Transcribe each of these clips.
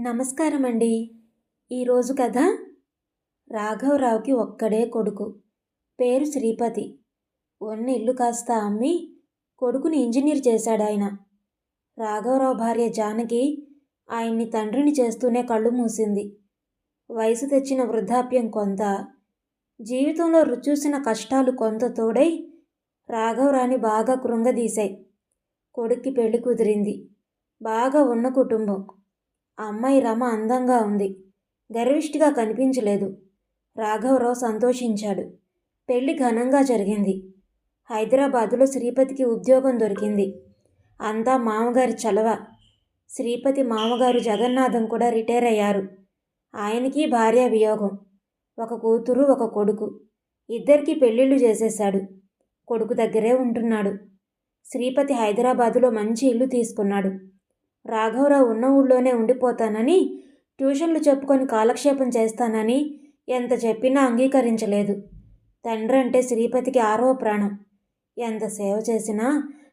నమస్కారం అండి ఈరోజు కథ రాఘవరావుకి ఒక్కడే కొడుకు. పేరు శ్రీపతి. ఉన్న ఇల్లు కాస్త అమ్మి కొడుకుని ఇంజనీర్ చేశాడు ఆయన. రాఘవరావు భార్య జానకి ఆయన్ని తండ్రిని చేస్తూనే కళ్ళు మూసింది. వయసు తెచ్చిన వృద్ధాప్యం కొంత జీవితంలో రుచూసిన కష్టాలు కొంత తోడై రాఘవరాని బాగా కృంగదీశాయి. కొడుక్కి పెళ్ళి కుదిరింది. బాగా ఉన్న కుటుంబం. ఆ అమ్మాయి రమ అందంగా ఉంది. గర్విష్టిగా కనిపించలేదు. రాఘవరావు సంతోషించాడు. పెళ్ళి ఘనంగా జరిగింది. హైదరాబాదులో శ్రీపతికి ఉద్యోగం దొరికింది. అంతా మామగారి చలవ. శ్రీపతి మామగారు జగన్నాథం కూడా రిటైర్ అయ్యారు. ఆయనకి భార్య వియోగం. ఒక కూతురు ఒక కొడుకు. ఇద్దరికి పెళ్ళిళ్ళు చేసేశాడు. కొడుకు దగ్గరే ఉంటున్నాడు. శ్రీపతి హైదరాబాదులో మంచి ఇల్లు తీసుకున్నాడు. రాఘవరావు ఉన్న ఊళ్ళోనే ఉండిపోతానని ట్యూషన్లు చెప్పుకొని కాలక్షేపం చేస్తానని ఎంత చెప్పినా అంగీకరించలేదు. తండ్రి అంటే శ్రీపతికి ఆరో ప్రాణం. ఎంత సేవ చేసినా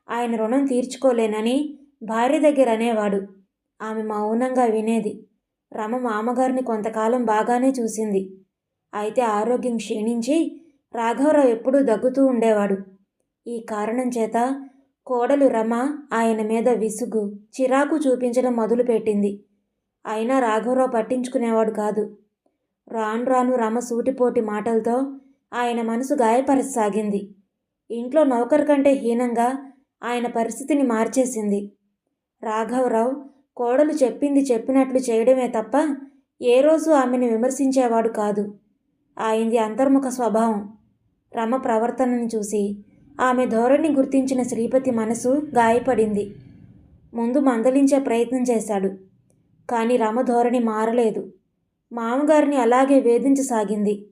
ఆయన రుణం తీర్చుకోలేనని భార్య దగ్గర అనేవాడు. ఆమె మౌనంగా వినేది. రమ మామగారిని కొంతకాలం బాగానే చూసింది. అయితే ఆరోగ్యం క్షీణించి రాఘవరావు ఎప్పుడూ దగ్గుతూ ఉండేవాడు. ఈ కారణం చేత కోడలు రమ ఆయన మీద విసుగు చిరాకు చూపించడం మొదలుపెట్టింది. అయినా రాఘవరావు పట్టించుకునేవాడు కాదు. రాను రాను రమ సూటిపోటి మాటలతో ఆయన మనసు గాయపరచసాగింది. ఇంట్లో నౌకర్ కంటే హీనంగా ఆయన పరిస్థితిని మార్చేసింది. రాఘవరావు కోడలు చెప్పింది చెప్పినట్లు చేయడమే తప్ప ఏ రోజు ఆమెను విమర్శించేవాడు కాదు. ఆయనది అంతర్ముఖ స్వభావం. రమ ప్రవర్తనను చూసి ఆమె ధోరణి గుర్తించిన శ్రీపతి మనసు గాయపడింది. ముందు మందలించే ప్రయత్నం చేశాడు. కానీ రమ ధోరణి మారలేదు. మామగారిని అలాగే వేధించసాగింది.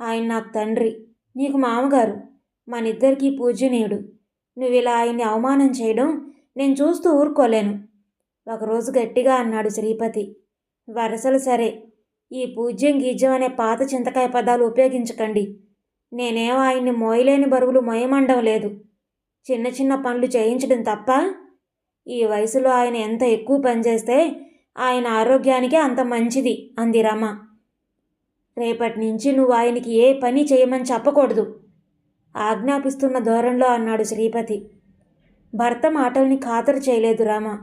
ఆయన నాకు తండ్రి. నీకు మామగారు. మనిద్దరికీ పూజనీయుడు నువ్వు ఇలా ఆయన్ని అవమానం చేయడం నేను చూస్తూ ఊరుకోలేను. ఒకరోజు గట్టిగా అన్నాడు శ్రీపతి. వరసలు సరే. ఈ పూజ్యం గీజ్యం అనే పాత చింతకాయ పదాలు ఉపయోగించకండి. నేనేం ఆయన్ని మోయలేని బరువులు మోయమండం లేదు. చిన్న చిన్న పనులు చేయించడం తప్ప ఈ వయసులో ఆయన ఎంత ఎక్కువ పనిచేస్తే ఆయన ఆరోగ్యానికి అంత మంచిది అంది రమ. రేపటి నుంచి నువ్వు ఆయనకి ఏ పని చేయమని చెప్పకూడదు. ఆజ్ఞాపిస్తున్న ధోరణిలో అన్నాడు శ్రీపతి. భర్త మాటల్ని ఖాతరు చేయలేదు రామ.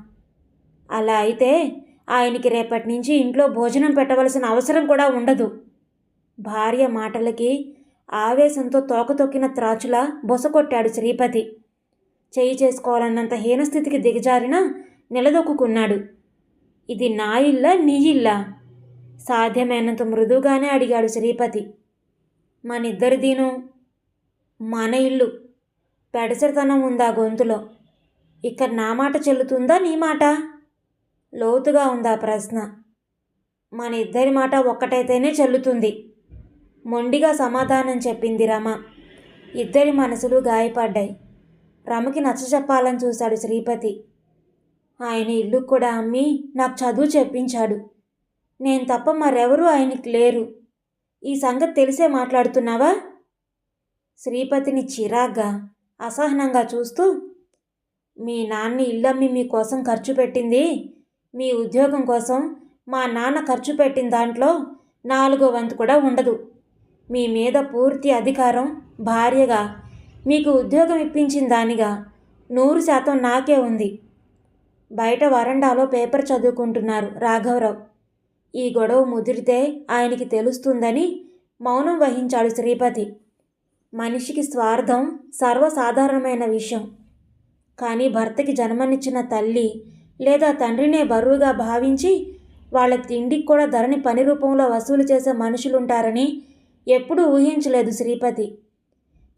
అలా అయితే ఆయనకి రేపటి నుంచి ఇంట్లో భోజనం పెట్టవలసిన అవసరం కూడా ఉండదు. భార్య మాటలకి ఆవేశంతో తోక తొక్కిన త్రాచులా బొసకొట్టాడు శ్రీపతి. చేయి చేసుకోవాలన్నంత హీనస్థితికి దిగజారిన నిలదొక్కున్నాడు. ఇది నా ఇల్లా నీ ఇల్లా? సాధ్యమైనంత మృదుగానే అడిగాడు శ్రీపతి. మనిద్దరిదీను? మన ఇల్లు. పెడసరితనం ఉందా గొంతులో? ఇక్కడ నా మాట చెల్లుతుందా నీ మాట? లోతుగా ఉందా ప్రశ్న. మన ఇద్దరి మాట ఒక్కటైతేనే చెల్లుతుంది. మొండిగా సమాధానం చెప్పింది రమ. ఇద్దరి మనసులు గాయపడ్డాయి. రమకి నచ్చ చెప్పాలని చూశాడు శ్రీపతి. ఆయన ఇల్లు కూడా అమ్మి నాకు చదువు చెప్పించాడు. నేను తప్ప మరెవరూ ఆయనకి లేరు. ఈ సంగతి తెలిసే మాట్లాడుతున్నావా? శ్రీపతిని చిరాగ్గా అసహనంగా చూస్తూ మీ నాన్న ఇల్లమ్మి మీకోసం ఖర్చు పెట్టింది. మీ ఉద్యోగం కోసం మా నాన్న ఖర్చు పెట్టిన దాంట్లో నాలుగో వంతు కూడా ఉండదు. మీ మీద పూర్తి అధికారం భార్యగా మీకు ఉద్యోగం ఇప్పించిన దానిగా నూరు శాతం నాకే ఉంది. బయట వరండాలో పేపర్ చదువుకుంటున్నారు రాఘవరావు. ఈ గొడవ ముదిరితే ఆయనకి తెలుస్తుందని మౌనం వహించాడు శ్రీపతి. మనిషికి స్వార్థం సర్వసాధారణమైన విషయం. కానీ భర్తకి జన్మనిచ్చిన తల్లి లేదా తండ్రినే బరువుగా భావించి వాళ్ళ తిండికి కూడా ధరని పని రూపంలో వసూలు చేసే మనుషులుంటారని ఎప్పుడూ ఊహించలేదు శ్రీపతి.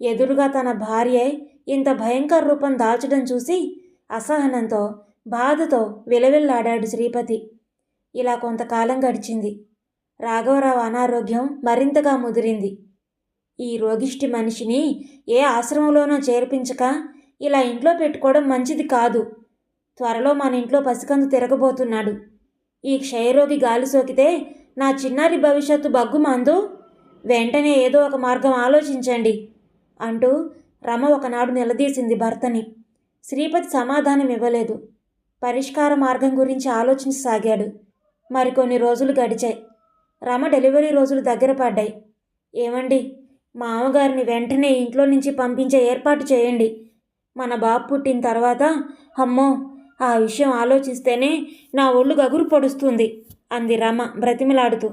ఎదురుగా తన భార్య ఇంత భయంకర రూపం దాల్చడం చూసి అసహనంతో బాధతో విలవిల్లాడాడు శ్రీపతి. ఇలా కొంతకాలం గడిచింది. రాఘవరావు అనారోగ్యం మరింతగా ముదిరింది. ఈ రోగిష్టి మనిషిని ఏ ఆశ్రమంలోనో చేర్పించక ఇలా ఇంట్లో పెట్టుకోవడం మంచిది కాదు. త్వరలో మన ఇంట్లో పసికందు తిరగబోతున్నాడు. ఈ క్షయరోగి గాలి సోకితే నా చిన్నారి భవిష్యత్తు బగ్గుమందు వెంటనే ఏదో ఒక మార్గం ఆలోచించండి అంటూ రమ ఒకనాడు నిలదీసింది భర్తని. శ్రీపతి సమాధానం ఇవ్వలేదు. పరిష్కార మార్గం గురించి ఆలోచించసాగాడు. మరికొన్ని రోజులు గడిచాయి. రమ డెలివరీ రోజులు దగ్గర పడ్డాయి. ఏమండి మా మామగారిని వెంటనే ఇంట్లో నుంచి పంపించే ఏర్పాటు చేయండి. మన బాబు పుట్టిన తర్వాత అమ్మో ఆ విషయం ఆలోచిస్తేనే నా ఒళ్ళు గగురు పొడుస్తుంది అంది రమ బ్రతిమిలాడుతూ.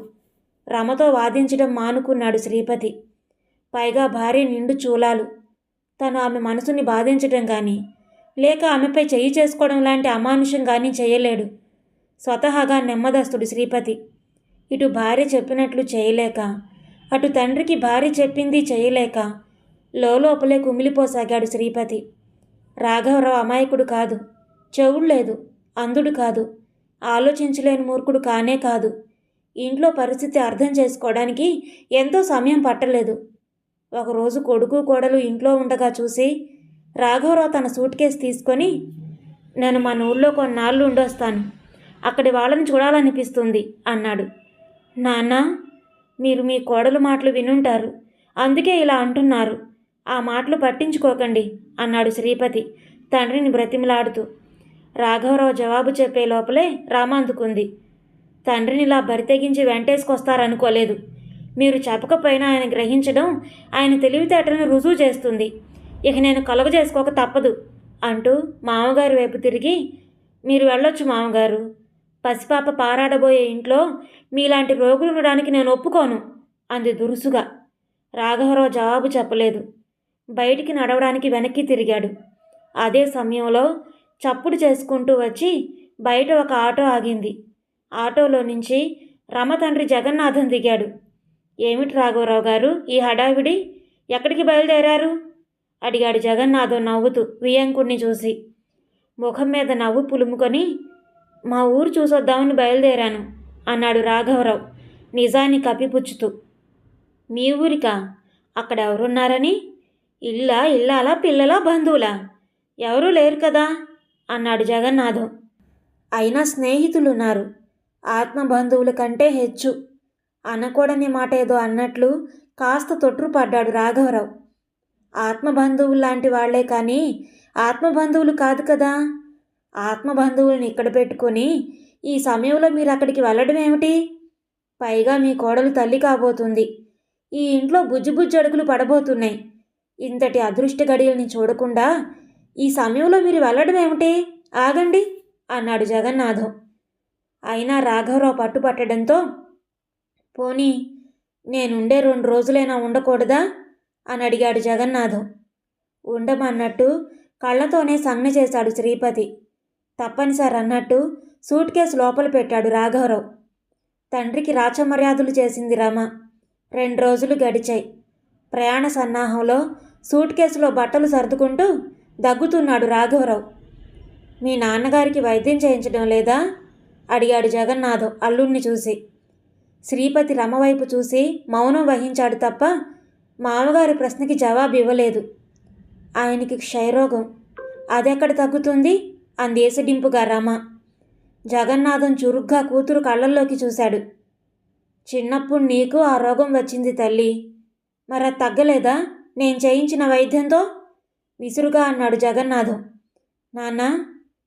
రమతో వాదించడం మానుకున్నాడు శ్రీపతి. పైగా భార్య నిండు చూలాలు. తను ఆమె మనసుని బాధించడం కానీ లేక ఆమెపై చెయ్యి చేసుకోవడం లాంటి అమానుషం కానీ చేయలేడు. స్వతహాగా నెమ్మదస్తుడు శ్రీపతి. ఇటు భార్య చెప్పినట్లు చేయలేక అటు తండ్రికి భార్య చెప్పింది చేయలేక లోపలే కుమిలిపోసాగాడు శ్రీపతి. రాఘవరావు అమాయకుడు కాదు. చెవుడు లేదు. అంధుడు కాదు. ఆలోచించలేని మూర్ఖుడు కానే కాదు. ఇంట్లో పరిస్థితి అర్థం చేసుకోవడానికి ఎంతో సమయం పట్టలేదు. ఒకరోజు కొడుకు కోడలు ఇంట్లో ఉండగా చూసి రాఘవరావు తన సూట్ కేసు తీసుకొని నేను మన ఊళ్ళో కొన్నాళ్ళు ఉండొస్తాను. అక్కడి వాళ్ళని చూడాలనిపిస్తుంది అన్నాడు. నాన్న మీరు మీ కోడలు మాటలు వినుంటారు. అందుకే ఇలా అంటున్నారు. ఆ మాటలు పట్టించుకోకండి అన్నాడు శ్రీపతి తండ్రిని బ్రతిమలాడుతూ. రాఘవరావు జవాబు చెప్పే లోపలే రామ అందుకుంది. తండ్రిని ఇలా బరితెగించి వెంటేసుకొస్తారనుకోలేదు. మీరు చెప్పకపోయినా ఆయన గ్రహించడం ఆయన తెలివితేటలను రుజువు చేస్తుంది. ఇక నేను కలుగ చేసుకోక తప్పదు అంటూ మామగారి వైపు తిరిగి మీరు వెళ్ళొచ్చు మామగారు. పసిపాప పారాడబోయే ఇంట్లో మీలాంటి రోగులు ఉండడానికి నేను ఒప్పుకోను అంది దురుసుగా. రాఘవరావు జవాబు చెప్పలేదు. బయటికి నడవడానికి వెనక్కి తిరిగాడు. అదే సమయంలో చప్పుడు చేసుకుంటూ వచ్చి బయట ఒక ఆటో ఆగింది. ఆటోలో నుంచి రమ తండ్రి జగన్నాథం దిగాడు. ఏమిటి రాఘవరావు గారు ఈ హడావిడి? ఎక్కడికి బయలుదేరారు? అడిగాడు జగన్నాథం నవ్వుతూ వియంకుడిని చూసి. ముఖం మీద నవ్వు పులుముకొని మా ఊరు చూసొద్దామని బయలుదేరాను అన్నాడు రాఘవరావు నిజాన్ని కప్పిపుచ్చుతూ. మీ ఊరికా? అక్కడ ఎవరున్నారని? ఇల్లా ఇల్లాలా పిల్లలా బంధువులా? ఎవరూ లేరు కదా? అన్నాడు జగన్నాథం. అయినా స్నేహితులున్నారు. ఆత్మ బంధువుల కంటే హెచ్చు. అనకూడని మాట ఏదో అన్నట్లు కాస్త తొట్టుపడ్డాడు రాఘవరావు. ఆత్మ బంధువులు లాంటి వాళ్ళే కానీ ఆత్మ బంధువులు కాదు కదా? ఆత్మబంధువుల్ని ఇక్కడ పెట్టుకొని ఈ సమయంలో మీరు అక్కడికి వెళ్ళడం ఏమిటి? పైగా మీ కోడలు తల్లి కాబోతుంది. ఈ ఇంట్లో బుజ్జుబుజ్జు అడుగులు పడబోతున్నాయి. ఇంతటి అదృష్ట గడియల్ని చూడకుండా ఈ సమయంలో మీరు వెళ్ళడం ఏమిటి? ఆగండి అన్నాడు జగన్నాథం. అయినా రాఘవరావు పట్టుపట్టడంతో పోనీ నేనుండే రెండు రోజులైనా ఉండకూడదా? అని అడిగాడు జగన్నాథం. ఉండమన్నట్టు కళ్ళతోనే సంజ్ఞ చేశాడు శ్రీపతి. తప్పనిసరి అన్నట్టు సూట్ కేసు లోపల పెట్టాడు రాఘవరావు. తండ్రికి రాచమర్యాదలు చేసింది రమ. రెండు రోజులు గడిచాయి. ప్రయాణ సన్నాహంలో సూట్ కేసులో బట్టలు సర్దుకుంటూ దగ్గుతున్నాడు రాఘవరావు. మీ నాన్నగారికి వైద్యం చేయించడం లేదా? అడిగాడు జగన్నాథం అల్లుణ్ణి చూసి. శ్రీపతి రమవైపు చూసి మౌనం వహించాడు తప్ప మామగారి ప్రశ్నకి జవాబు ఇవ్వలేదు ఆయనకి క్షయరోగం. అదెక్కడ తగ్గుతుంది? అందేసడింపుగా రమ. జగన్నాథం చురుగ్గా కూతురు కళ్ళల్లోకి చూశాడు. చిన్నప్పుడు నీకు ఆ రోగం వచ్చింది తల్లి. మరి తగ్గలేదా? నేను చేయించిన వైద్యంతో? విసురుగా అన్నాడు జగన్నాథం. నాన్న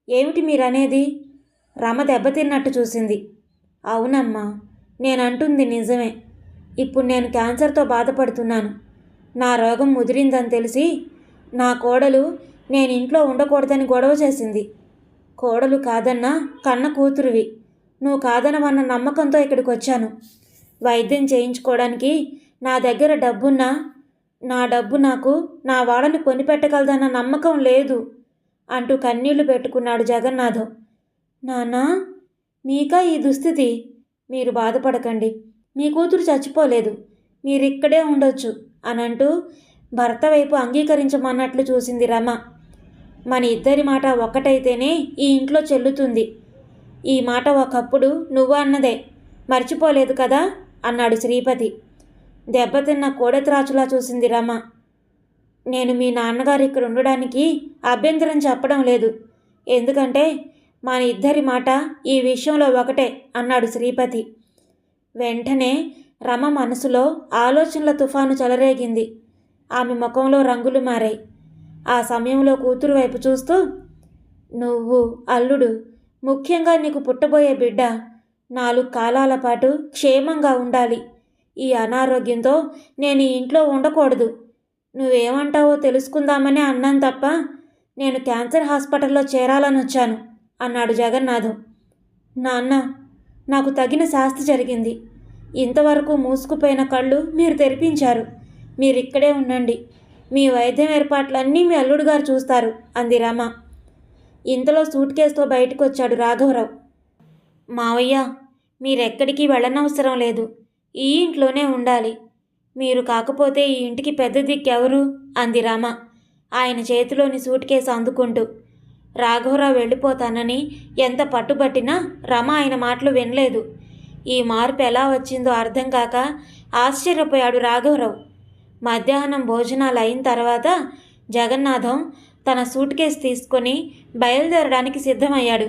ఏమిటి మీరనేది? రమ దెబ్బతిన్నట్టు చూసింది. అవునమ్మా నేనంటుంది నిజమే. ఇప్పుడు నేను క్యాన్సర్తో బాధపడుతున్నాను. నా రోగం ముదిరిందని తెలిసి నా కోడలు నేను ఇంట్లో ఉండకూడదని గొడవ చేసింది. కోడలు కాదన్నా కన్న కూతురువి. నువ్వు కాదనమన్న నమ్మకంతో ఇక్కడికి వచ్చాను వైద్యం చేయించుకోవడానికి నా దగ్గర డబ్బున్నా నా డబ్బు నాకు నా వాళ్ళని కొనిపెట్టగలదన్న నమ్మకం లేదు అంటూ కన్నీళ్ళు పెట్టుకున్నాడు జగన్నాథం. నానా మీకా ఈ దుస్థితి? మీరు బాధపడకండి. మీ కూతురు చచ్చిపోలేదు. మీరిక్కడే ఉండొచ్చు అనంటూ భర్త వైపు అంగీకరించమన్నట్లు చూసింది రమ. మన ఇద్దరి మాట ఒక్కటైతేనే ఈ ఇంట్లో చెల్లుతుంది. ఈ మాట ఒకప్పుడు నువ్వు అన్నదే. మర్చిపోలేదు కదా? అన్నాడు శ్రీపతి. దెబ్బతిన్న కోడెత్రాచులా చూసింది రమ. నేను మీ నాన్నగారు ఇక్కడ ఉండడానికి అభ్యంతరం చెప్పడం లేదు. ఎందుకంటే మన ఇద్దరి మాట ఈ విషయంలో ఒకటే అన్నాడు శ్రీపతి. వెంటనే రమ మనసులో ఆలోచనల తుఫాను చెలరేగింది. ఆమె ముఖంలో రంగులు మారాయి. ఆ సమయంలో కూతురు వైపు చూస్తూ నువ్వు అల్లుడు ముఖ్యంగా నీకు పుట్టబోయే బిడ్డ. నాలుగు కాలాల పాటు క్షేమంగా ఉండాలి. ఈ అనారోగ్యంతో నేను ఇంట్లో ఉండకూడదు. నువ్వేమంటావో తెలుసుకుందామని అన్నాను తప్ప నేను క్యాన్సర్ హాస్పిటల్లో చేరాలని వచ్చాను. అన్నాడు జగన్నాథం. నాన్న నాకు తగిన శాస్తి జరిగింది. ఇంతవరకు మూసుకుపోయిన కళ్ళు మీరు తెరిపించారు. మీరు ఇక్కడే ఉండండి. మీ వైద్యం ఏర్పాట్లన్నీ మీ అల్లుడు గారు చూస్తారు అంది రమ. ఇంతలో సూట్ కేసుతో బయటకు వచ్చాడు రాఘవరావు. మావయ్య మీరెక్కడికి వెళ్ళనవసరం లేదు. ఈ ఇంట్లోనే ఉండాలి. మీరు కాకపోతే ఈ ఇంటికి పెద్ద దిక్కెవరు అంది రమ ఆయన చేతిలోని సూట్ కేసు అందుకుంటూ. రాఘవరావు వెళ్ళిపోతానని ఎంత పట్టుబట్టినా రమ ఆయన మాటలు వినలేదు. ఈ మార్పు ఎలా వచ్చిందో అర్థం కాక ఆశ్చర్యపోయాడు రాఘవరావు. మధ్యాహ్నం భోజనాలు అయిన తర్వాత జగన్నాథం తన సూట్ కేసు తీసుకొని బయలుదేరడానికి సిద్ధమయ్యాడు.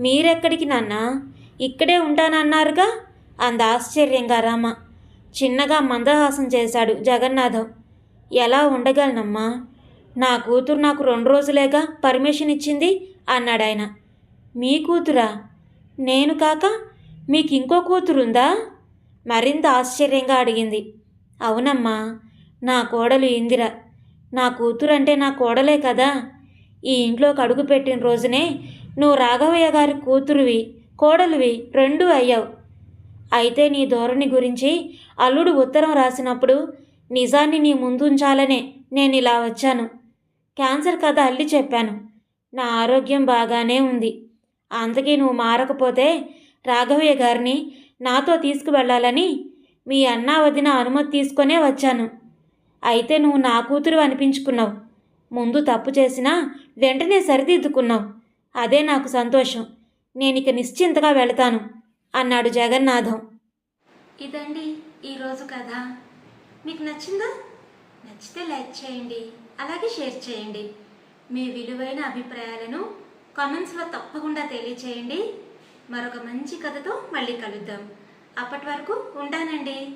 మీరెక్కడికి నాన్న? ఇక్కడే ఉంటానన్నారుగా? అంద ఆశ్చర్యంగా రామ. చిన్నగా మందహాసం చేశాడు జగన్నాథం. ఎలా ఉండగలనమ్మా? నా కూతురు నాకు రెండు రోజులేగా పర్మిషన్ ఇచ్చింది అన్నాడాయన. మీ కూతురా? నేను కాక మీకు ఇంకో కూతురుందా? మరింత ఆశ్చర్యంగా అడిగింది. అవునమ్మా నా కోడలు ఇందిర. నా కూతురంటే నా కోడలే కదా. ఈ ఇంట్లోకి అడుగుపెట్టిన రోజునే నువ్వు రాఘవయ్య గారి కూతురువి కోడలువి రెండూ అయ్యావు. అయితే నీ ధోరణి గురించి అల్లుడు ఉత్తరం రాసినప్పుడు నిజాన్ని నీ ముందుంచాలనే నేను ఇలా వచ్చాను. క్యాన్సర్ కథ అల్లి చెప్పాను. నా ఆరోగ్యం బాగానే ఉంది. అందుకే నువ్వు మారకపోతే రాఘవయ్య గారిని నాతో తీసుకువెళ్ళాలని మీ అన్న వదిన అనుమతి తీసుకొనే వచ్చాను. అయితే నువ్వు నా కూతురు అనిపించుకున్నావు. ముందు తప్పు చేసినా వెంటనే సరిదిద్దుకున్నావు. అదే నాకు సంతోషం. నేను ఇక నిశ్చింతగా వెళతాను అన్నాడు జగన్నాథం. ఇదండి ఈరోజు కథ. మీకు నచ్చిందా? నచ్చితే లైక్ చేయండి. అలాగే షేర్ చేయండి. మీ విలువైన అభిప్రాయాలను కామెంట్స్లో తప్పకుండా తెలియచేయండి. మరొక మంచి కథతో మళ్ళీ కలుద్దాం. అప్పటి వరకు ఉంటానండి.